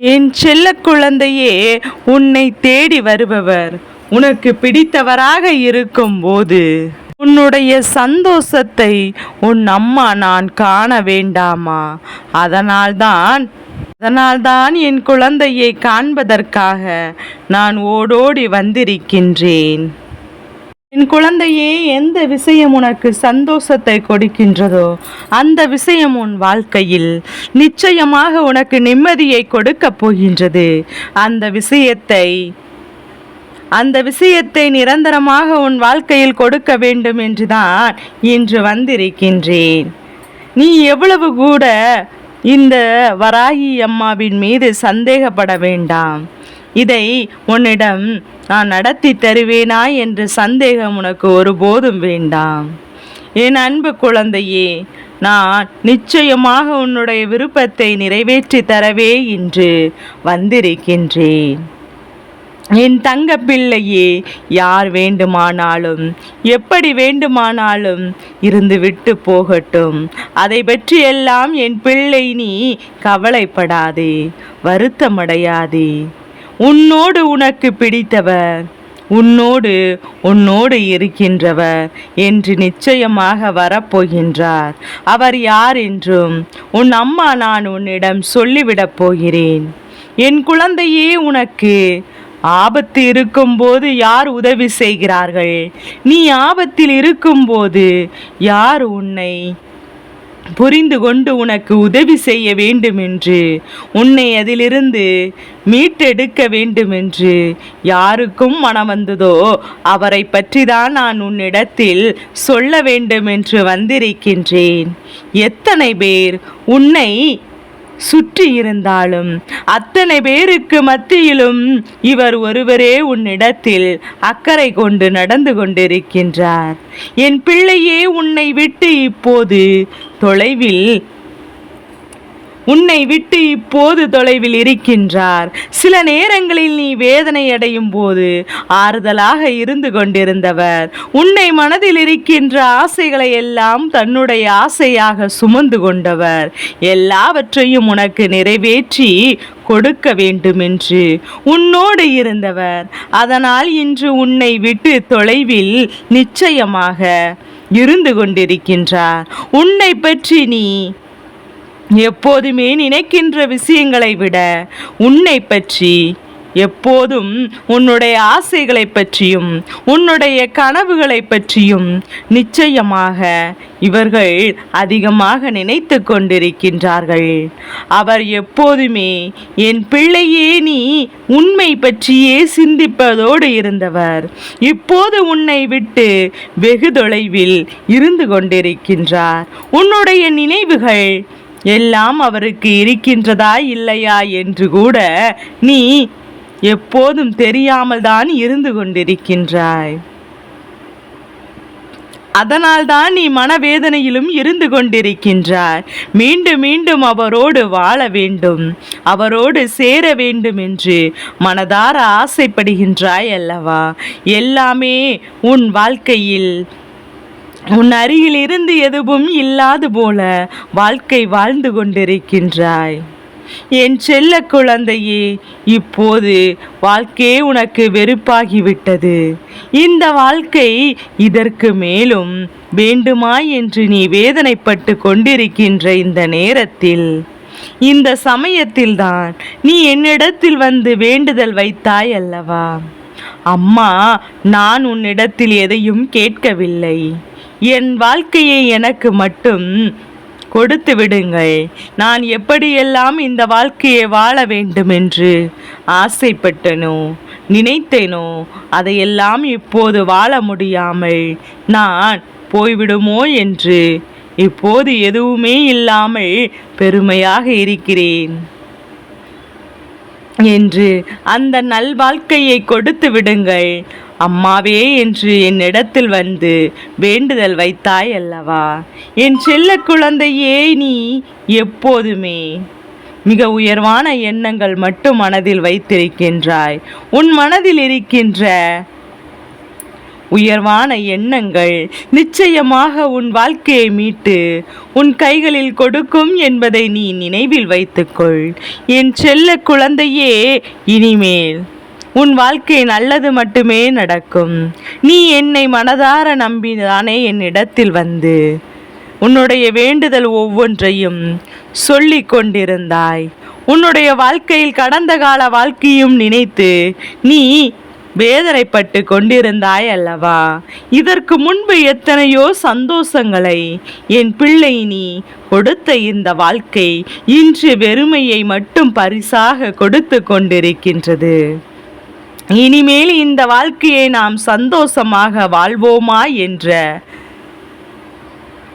என் செல்ல குழந்தையே உன்னை தேடி வருபவர். உனக்கு பிடித்தவராக இருக்கும்போது உன்னுடைய சந்தோஷத்தை உன் அம்மா நான் காண வேண்டாமா? அதனால்தான் அதனால்தான் என் குழந்தையை காண்பதற்காக நான் ஓடோடி வந்திருக்கின்றேன். என் குழந்தையே எந்த விஷயம் உனக்கு சந்தோஷத்தை கொடுக்கின்றதோ அந்த விஷயம் உன் வாழ்க்கையில் நிச்சயமாக உனக்கு நிம்மதியை கொடுக்கப் போகின்றது. அந்த விஷயத்தை அந்த விஷயத்தை நிரந்தரமாக உன் வாழ்க்கையில் கொடுக்க வேண்டும் என்றுதான் இன்று வந்திருக்கின்றேன். நீ எவ்வளவு கூட இந்த வராகி அம்மாவின் மீது சந்தேகப்பட வேண்டாம். இதை உன்னிடம் நான் நடத்தி தருவேனா என்ற சந்தேகம் உனக்கு ஒருபோதும் வேண்டாம். என் அன்பு குழந்தையே நான் நிச்சயமாக உன்னுடைய விருப்பத்தை நிறைவேற்றி தரவே இன்று வந்திருக்கின்றேன். என் தங்க பிள்ளையே யார் வேண்டுமானாலும் எப்படி வேண்டுமானாலும் இருந்து விட்டு போகட்டும். அதை பற்றி எல்லாம் என் பிள்ளை நீ கவலைப்படாதே வருத்தமடையாதே. உன்னோடு உனக்கு பிடித்தவர். உன்னோடு உன்னோடு இருக்கின்றவர் என்று நிச்சயமாக வரப்போகின்றார். அவர் யார் என்றும் உன் அம்மா நான் உன்னிடம் சொல்லிவிடப் போகிறேன். என் குழந்தையே உனக்கு ஆபத்து இருக்கும்போது யார் உதவி செய்கிறார்கள்? நீ ஆபத்தில் இருக்கும்போது யார் உன்னை புரிந்து கொண்டு உனக்கு உதவி செய்ய வேண்டுமென்று உன்னை அதிலிருந்து மீட்டெடுக்க வேண்டுமென்று யாருக்கும் மனம் வந்ததோ அவரை பற்றி தான் நான் உன்னிடத்தில் சொல்ல வேண்டுமென்று வந்திருக்கின்றேன். எத்தனை பேர் உன்னை சுற்றி இருந்தாலும் அத்தனை பேருக்கு மத்தியிலும் இவர் ஒருவரே உன்னிடத்தில் அக்கறை கொண்டு நடந்து கொண்டிருக்கின்றார். என் பிள்ளையே உன்னை விட்டு இப்போது தொலைவில் உன்னை விட்டு இப்போது தொலைவில் இருக்கின்றார். சில நேரங்களில் நீ வேதனை அடையும் போது ஆறுதலாக இருந்து கொண்டிருந்தவர். உன்னை மனதில் இருக்கின்ற ஆசைகளை எல்லாம் தன்னுடைய ஆசையாக சுமந்து கொண்டவர். எல்லாவற்றையும் உனக்கு நிறைவேற்றி கொடுக்க வேண்டுமென்று உன்னோடு இருந்தவர். அதனால் இன்று உன்னை விட்டு தொலைவில் நிச்சயமாக இருந்து கொண்டிருக்கின்றார். உன்னை பற்றி நீ எப்போதுமே நினைக்கின்ற விஷயங்களை விட உன்னை பற்றி எப்போதும் உன்னுடைய ஆசைகளை பற்றியும் உன்னுடைய கனவுகளை பற்றியும் நிச்சயமாக இவர்கள் அதிகமாக நினைத்து கொண்டிருக்கின்றார்கள். அவர் எப்போதுமே என் பிள்ளையே நீ உண்மை பற்றியே சிந்திப்பதோடு இருந்தவர். இப்போது உன்னை விட்டு வெகு தொலைவில் இருந்து கொண்டிருக்கின்றார். உன்னுடைய நினைவுகள் எல்லாம் அவருக்கு இருக்கின்றதா இல்லையா என்று கூட நீ எப்போதும் தெரியாமல் தான் இருந்து கொண்டிருக்கின்றாய். அதனால்தான் நீ மனவேதனையிலும் இருந்து கொண்டிருக்கின்றாய். மீண்டும் மீண்டும் அவரோடு வாழ வேண்டும். அவரோடு சேர வேண்டும் என்று மனதார ஆசைப்படுகின்றாய் அல்லவா? எல்லாமே உன் வாழ்க்கையில் உன் அருகில் இருந்து எதுவும் இல்லாது போல வாழ்க்கை வாழ்ந்து கொண்டிருக்கின்றாய். என் செல்ல குழந்தையே இப்போது வாழ்க்கையே உனக்கு வெறுப்பாகிவிட்டது. இந்த வாழ்க்கை இதற்கு மேலும் வேண்டுமா என்று நீ வேதனைப்பட்டு கொண்டிருக்கின்ற இந்த நேரத்தில் இந்த சமயத்தில்தான் நீ என்னிடத்தில் வந்து வேண்டுதல் வைத்தாய் அல்லவா? அம்மா நான் உன்னிடத்தில் எதையும் கேட்கவில்லை. என் வாழ்க்கையை எனக்கு மட்டும் கொடுத்து விடுங்கள். நான் எப்படியெல்லாம் இந்த வாழ்க்கையை வாழ வேண்டும் என்று ஆசைப்பட்டனோ நினைத்தேனோ அதையெல்லாம் இப்போது வாழ முடியாமல் நான் போய்விடுமோ என்று இப்போது எதுவுமே இல்லாமல் பெருமையாக இருக்கிறேன். என்று அந்த நல்வாழ்க்கையை கொடுத்து விடுங்கள். அம்மாவே என்று என்னிடத்தில் வந்து வேண்டுதல் வைத்தாய் அல்லவா? என் செல்ல குழந்தையே நீ எப்போதுமே மிக உயர்வான எண்ணங்கள் மட்டும் மனதில் வைத்திருக்கின்றாய். உன் மனதில் இருக்கின்ற உயர்வான எண்ணங்கள் நிச்சயமாக உன் வாழ்க்கையை மீட்டு உன் கைகளில் கொடுக்கும் என்பதை நீ நினைவில் வைத்துக்கொள். என் செல்ல குழந்தையே இனிமேல் உன் வாழ்க்கை நல்லது மட்டுமே நடக்கும். நீ என்னை மனதார நம்பினானே என்னிடத்தில் வந்து உன்னுடைய வேண்டுதல் ஒவ்வொன்றையும் சொல்லிக் கொண்டிருந்தாய். உன்னுடைய வாழ்க்கையில் கடந்த கால வாழ்க்கையும் நினைத்து நீ வேதனைப்பட்டு கொண்டிருந்தாய் அல்லவா? இதற்கு முன்பு எத்தனையோ சந்தோஷங்களை என் பிள்ளை நீ கொடுத்த இந்த வாழ்க்கை இன்று வெறுமையை மட்டும் பரிசாக கொடுத்து கொண்டிருக்கின்றது. இனிமேல் இந்த வாழ்க்கையை நாம் சந்தோஷமாக வாழ்வோமா என்ற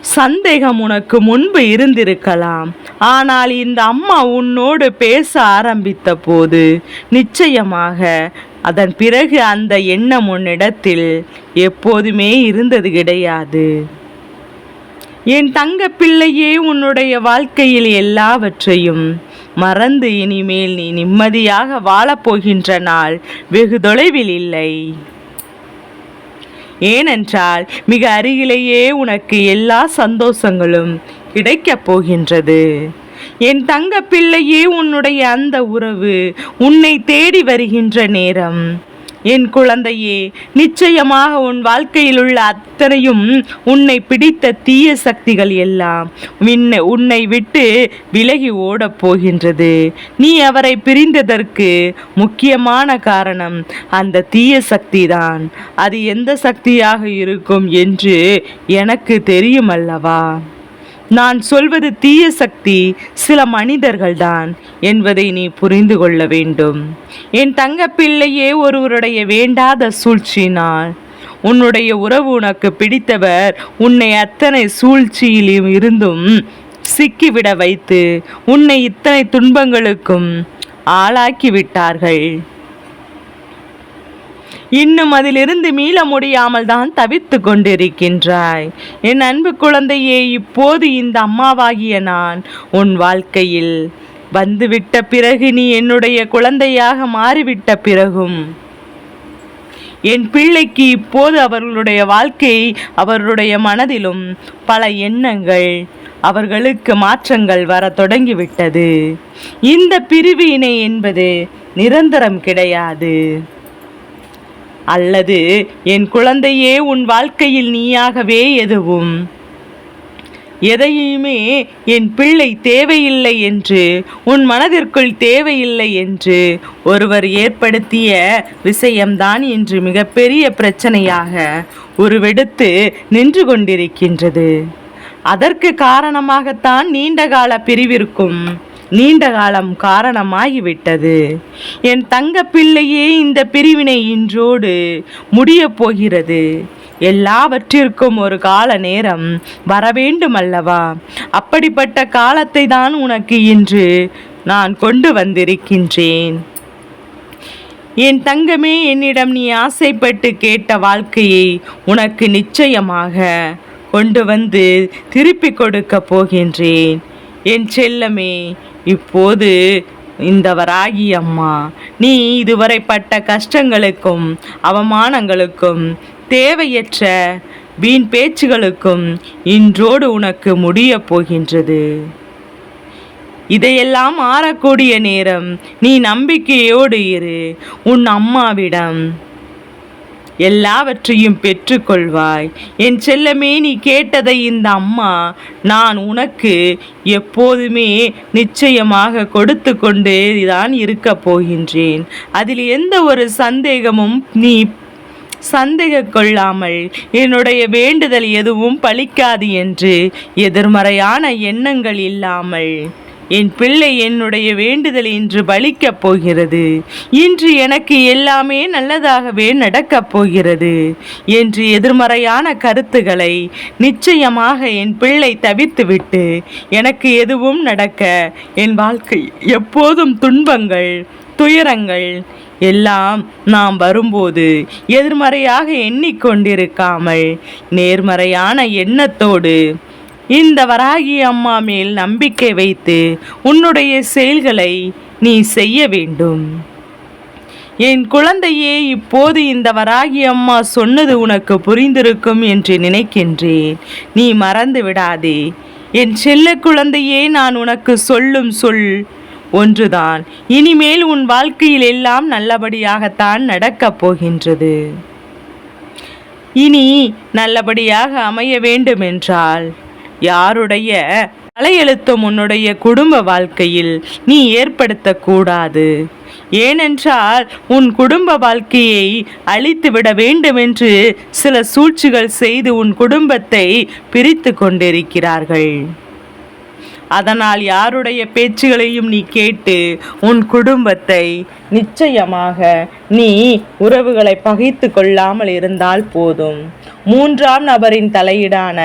சந்தேகம் உனக்கு முன்பு இருந்திருக்கலாம். ஆனால் இந்த அம்மா உன்னோடு பேச ஆரம்பித்த போது நிச்சயமாக அதன் பிறகு அந்த எண்ணம் உன்னிடத்தில் எப்போதுமே இருந்தது கிடையாது. என் தங்க பிள்ளையே உன்னுடைய வாழ்க்கையில் எல்லாவற்றையும் மறந்து இனிமேல் நீ நிம்மதியாக வாழப்போகின்ற நாள் வெகு தொலைவில் இல்லை. ஏனென்றால் மிக அருகிலேயே உனக்கு எல்லா சந்தோஷங்களும் கிடைக்கப் போகின்றது. என் தங்க பிள்ளையே உன்னுடைய அந்த உறவு உன்னை தேடி வருகின்ற நேரம். என் குழந்தையே நிச்சயமாக உன் வாழ்க்கையில் உள்ள அத்தனையும் உன்னை பிடித்த தீய சக்திகள் எல்லாம் உன்னை உன்னை விட்டு விலகி ஓடப் போகின்றது. நீ அவரை பிரிந்ததற்கு முக்கியமான காரணம் அந்த தீய சக்தி தான் அது எந்த சக்தியாக இருக்கும் என்று எனக்கு தெரியும் அல்லவா? நான் சொல்வது தீய சக்தி சில மனிதர்கள்தான் என்பதை நீ புரிந்து கொள்ள வேண்டும். என் தங்க பிள்ளையே ஒருவருடைய வேண்டாத சூழ்ச்சியினால் உன்னுடைய உறவு உனக்கு பிடித்தவர் உன்னை அத்தனை சூழ்ச்சியிலும் இருந்தும் சிக்கிவிட வைத்து உன்னை இத்தனை துன்பங்களுக்கும் ஆளாக்கி விட்டார்கள். இன்னும் அதிலிருந்து மீள முடியாமல் தான் தவித்து கொண்டிருக்கின்றாய். என் அன்பு குழந்தையே இப்போது இந்த அம்மாவாகிய நான் உன் வாழ்க்கையில் வந்துவிட்ட பிறகு நீ என்னுடைய குழந்தையாக மாறிவிட்ட பிறகும். என் பிள்ளைக்கு இப்போது அவர்களுடைய வாழ்க்கை அவர்களுடைய மனதிலும் பல எண்ணங்கள் அவர்களுக்கு மாற்றங்கள் வர தொடங்கிவிட்டது. இந்த பிரிவினை என்பது நிரந்தரம் கிடையாது. அல்லது என் குழந்தையே உன் வாழ்க்கையில் நீயாகவே எதுவும்? எதையுமே என் பிள்ளை தேவையில்லை என்று உன் மனதிற்குள் தேவையில்லை என்று ஒருவர் ஏற்படுத்திய விஷயம்தான் இன்று மிகப்பெரிய பிரச்சனையாக உருவெடுத்து நின்று கொண்டிருக்கின்றது. அதற்கு காரணமாகத்தான் நீண்டகால பிரிவிற்கும் நீண்ட காலம் காரணமாகிவிட்டது. என் தங்க பிள்ளையே இந்த பிரிவினை இன்றோடு முடியப் போகிறது எல்லாவற்றிற்கும் ஒரு கால நேரம் வரவேண்டும் அல்லவா அப்படிப்பட்ட காலத்தை தான் உனக்கு இன்று நான் கொண்டு வந்திருக்கின்றேன். என் தங்கமே என்னிடம் நீ ஆசைப்பட்டு கேட்ட வாழ்க்கையை உனக்கு நிச்சயமாக கொண்டு வந்து திருப்பி கொடுக்க போகின்றேன். என் செல்லமே இப்போது இந்த வராகி அம்மா நீ இதுவரை பட்ட கஷ்டங்களுக்கும் அவமானங்களுக்கும் தேவையற்ற வீண் பேச்சுகளுக்கும் இன்றோடு உனக்கு முடிய போகின்றது. இதையெல்லாம் மாறக்கூடிய நேரம் நீ நம்பிக்கையோடு இரு. உன் அம்மாவிடம் எல்லாவற்றையும் பெற்றுக்கொள்வாய். என் செல்லமே நீ கேட்டதை இந்த அம்மா நான் உனக்கு எப்போதுமே நிச்சயமாக கொடுத்து கொண்டே தான் இருக்கப் போகின்றேன். அதில் எந்த ஒரு சந்தேகமும் நீ சந்தேக கொள்ளாமல் என்னுடைய வேண்டுதல் எதுவும் பலிக்காது என்று எதிர்மறையான எண்ணங்கள் இல்லாமல். என் பிள்ளை என்னுடைய வேண்டுதல் இன்று பலிக்கப் போகிறது. இன்று எனக்கு எல்லாமே நல்லதாகவே நடக்கப் போகிறது. என்று எதிர்மறையான கருத்துக்களை நிச்சயமாக என் பிள்ளை தவிர்த்துவிட்டு எனக்கு எதுவும் நடக்க என் வாழ்க்கை எப்போதும் துன்பங்கள் துயரங்கள் எல்லாம் நாம் வரும்போது எதிர்மறையாக எண்ணிக்கொண்டிருக்காமல் நேர்மறையான எண்ணத்தோடு இந்த வராகி அம்மா மேல் நம்பிக்கை வைத்து உன்னுடைய செயல்களை நீ செய்ய வேண்டும். என் குழந்தையே இப்போது இந்த வராகி அம்மா சொன்னது உனக்கு புரிந்திருக்கும் என்று நினைக்கின்றேன். நீ மறந்து விடாதே. என் செல்ல குழந்தையே நான் உனக்கு சொல்லும் சொல் ஒன்றுதான். இனிமேல் உன் வாழ்க்கையில் எல்லாம் நல்லபடியாகத்தான் நடக்கப் போகின்றது. இனி நல்லபடியாக அமைய வேண்டுமென்றால் யாருடைய தலையெழுத்தும் உன்னுடைய குடும்ப வாழ்க்கையில் நீ ஏற்படுத்தக்கூடாது. ஏனென்றால் உன் குடும்ப வாழ்க்கையை அழித்து விட வேண்டுமென்று சில சூழ்ச்சிகள் செய்து உன் குடும்பத்தை பிரித்து கொண்டிருக்கிறார்கள். அதனால் யாருடைய பேச்சுகளையும் நீ கேட்டு உன் குடும்பத்தை நிச்சயமாக நீ உறவுகளை பகைத்து கொள்ளாமல் இருந்தால் போதும். மூன்றாம் நபரின் தலையீடான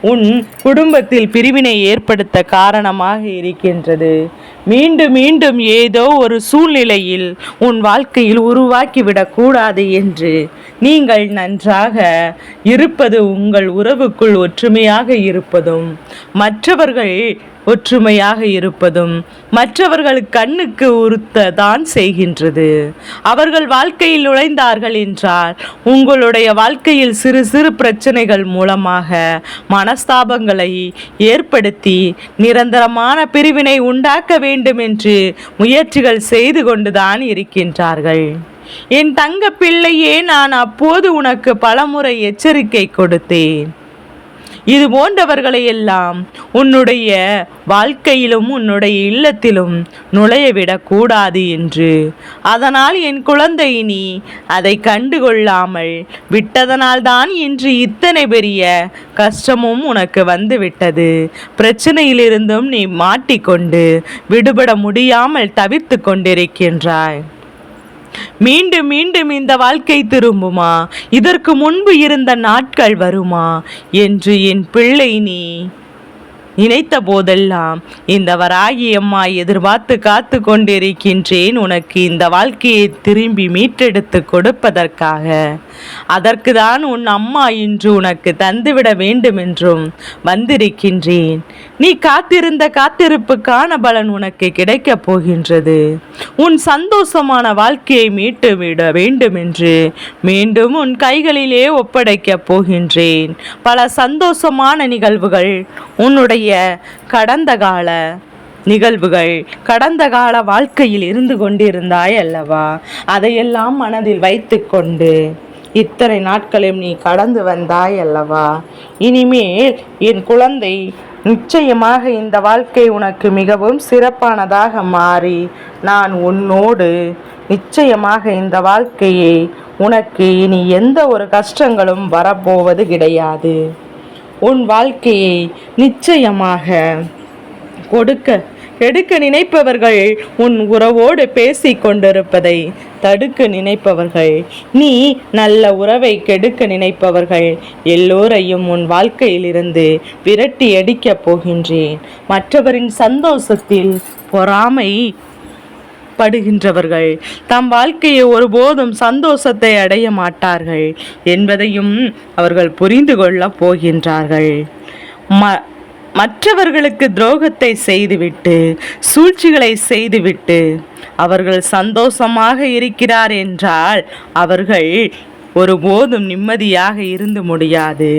உன் குடும்பத்தில் பிரிவினை ஏற்படுத்த காரணமாக இருக்கின்றது. மீண்டும் மீண்டும் ஏதோ ஒரு சூழ்நிலையில் உன் வாழ்க்கையில் உருவாக்கிவிடக் கூடாது என்று நீங்கள் நன்றாக இருப்பது உங்கள் உறவுக்குள் ஒற்றுமையாக இருப்பதும் மற்றவர்கள் ஒற்றுமையாக இருப்பதும் மற்றவர்கள் கண்ணுக்கு உறுத்த தான் செய்கின்றது. அவர்கள் வாழ்க்கையில் நுழைந்தார்கள் என்றால் உங்களுடைய வாழ்க்கையில் சிறு சிறு பிரச்சனைகள் மூலமாக மனஸ்தாபங்களை ஏற்படுத்தி நிரந்தரமான பிரிவினை உண்டாக்க வேண்டும் என்று முயற்சிகள் செய்து கொண்டுதான் இருக்கின்றார்கள். என் தங்க பிள்ளையே நான் அப்போது உனக்கு பலமுறை எச்சரிக்கை கொடுத்தேன். இது போன்றவர்களை எல்லாம் உன்னுடைய வாழ்க்கையிலும் உன்னுடைய இல்லத்திலும் நுழையவிடக் கூடாது என்று. அதனால் என் குழந்தை நீ அதை கண்டுகொள்ளாமல் விட்டதனால்தான் இன்று இத்தனை பெரிய கஷ்டமும் உனக்கு வந்துவிட்டது. பிரச்சனையிலிருந்தும் நீ மாட்டிக்கொண்டு விடுபட முடியாமல் தவித்து கொண்டிருக்கின்றாய். மீண்டும் மீண்டும் இந்த வாழ்க்கை திரும்புமா? இதற்கு முன்பு இருந்த நாட்கள் வருமா? என்று என் பிள்ளை நீ நினைத்த போதெல்லாம் இந்த வராகி அம்மா எதிர்பார்த்து காத்து கொண்டிருக்கின்றேன். உனக்கு இந்த வாழ்க்கையை திரும்பி மீட்டெடுத்து கொடுப்பதற்காக. அதற்கு தான் உன் அம்மா இன்று உனக்கு தந்துவிட வேண்டும் என்றும் வந்திருக்கின்றேன். நீ காத்திருந்த காத்திருப்புக்கான பலன் உனக்கு கிடைக்கப் போகின்றது. உன் சந்தோஷமான வாழ்க்கையை மீட்டு விட வேண்டும் என்று மீண்டும் உன் கைகளிலே ஒப்படைக்கப் போகின்றேன். பல சந்தோஷமான நிகழ்வுகள் உன்னுடைய கடந்த கால நிகழ்வுகள் கடந்த கால வாழ்க்கையில் இருந்து கொண்டிருந்தாய் அல்லவா? அதையெல்லாம் மனதில் வைத்துக்கொண்டு இத்தனை நாட்களையும் நீ கடந்து வந்தாய் அல்லவா? இனிமேல் என் குழந்தை நிச்சயமாக இந்த வாழ்க்கை உனக்கு மிகவும் சிறப்பானதாக மாறி நான் உன்னோடு நிச்சயமாக இந்த வாழ்க்கையை உனக்கு இனி எந்த ஒரு கஷ்டங்களும் வரப்போவது கிடையாது. உன் வாழ்க்கையை நிச்சயமாக கொடுக்க கெடுக்க நினைப்பவர்கள் உன் உறவோடு பேசி கொண்டிருப்பதை தடுக்க நினைப்பவர்கள். நீ நல்ல உறவை கெடுக்க நினைப்பவர்கள். எல்லோரையும் உன் வாழ்க்கையிலிருந்து விரட்டி அடிக்கப் போகின்றேன். மற்றவரின் சந்தோஷத்தில் பொறாமை படுகின்றவர்கள் தம் வாழ்க்கையை ஒருபோதும் சந்தோஷத்தை அடைய மாட்டார்கள். என்பதையும் அவர்கள் புரிந்து கொள்ளப் போகின்றார்கள். ம மற்றவர்களுக்கு துரோகத்தை செய்துவிட்டு சூழ்ச்சிகளை செய்துவிட்டு அவர்கள் சந்தோஷமாக இருக்கிறார் என்றால் அவர்கள் ஒருபோதும் நிம்மதியாக இருந்து முடியாது.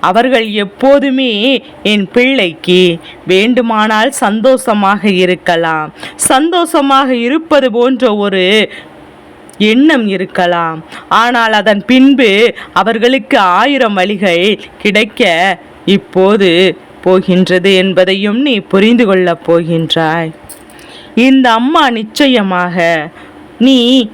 அவர்கள் எப்போதுமே என் பிள்ளைக்கு வேண்டுமானால் சந்தோஷமாக இருக்கலாம். சந்தோஷமாக இருப்பது போன்ற ஒரு எண்ணம் இருக்கலாம். ஆனால் அதன் பின்பு அவர்களுக்கு ஆயிரம் வழிகள் கிடைக்க இப்போது போகின்றது என்பதையும் நீ புரிந்து கொள்ளப் போகின்றாய். இந்த அம்மா நிச்சயமாக நீ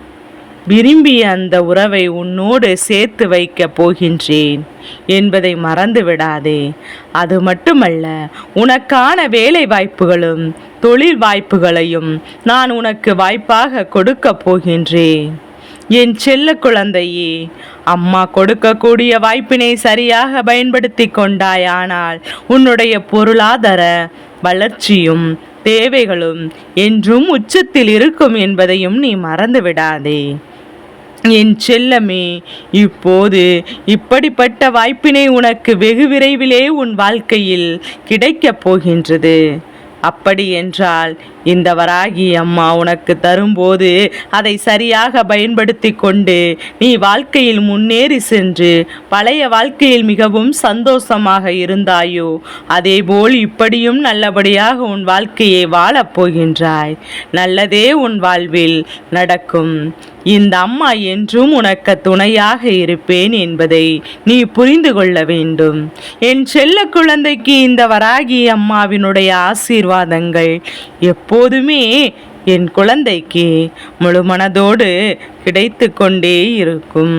விரும்பிய அந்த உறவை உன்னோடு சேர்த்து வைக்கப் போகின்றேன் என்பதை மறந்து விடாதே. அது மட்டுமல்ல உனக்கான வேலை வாய்ப்புகளும் தொழில் வாய்ப்புகளையும் நான் உனக்கு வாய்ப்பாக கொடுக்கப் போகின்றேன். என் செல்ல குழந்தையே அம்மா கொடுக்கக்கூடிய வாய்ப்பினை சரியாக பயன்படுத்தி கொண்டாயானால் உன்னுடைய பொருளாதார வளர்ச்சியும் தேவைகளும் என்றும் உச்சத்தில் இருக்கும் என்பதையும் நீ மறந்து விடாதே. என் செல்லமே இப்போது இப்படிப்பட்ட வாய்ப்பினை உனக்கு வெகு விரைவிலே உன் வாழ்க்கையில் கிடைக்கப் போகின்றது. அப்படி என்றால் இந்த வராகி அம்மா உனக்கு தரும்போது அதை சரியாக பயன்படுத்தி கொண்டு நீ வாழ்க்கையில் முன்னேறி சென்று பழைய வாழ்க்கையில் மிகவும் சந்தோஷமாக இருந்தாயோ அதேபோல் இப்படியும் நல்லபடியாக உன் வாழ்க்கையை வாழப்போகின்றாய் நல்லதே உன் வாழ்வில் நடக்கும். இந்த அம்மா என்றும் உனக்கு துணையாக இருப்பேன் என்பதை நீ புரிந்து கொள்ள வேண்டும். என் செல்ல குழந்தைக்கு இந்த வராகி அம்மாவினுடைய ஆசீர்வாதங்கள் எப்போதுமே என் குழந்தைக்கு முழுமனதோடு கிடைத்து கொண்டே இருக்கும்.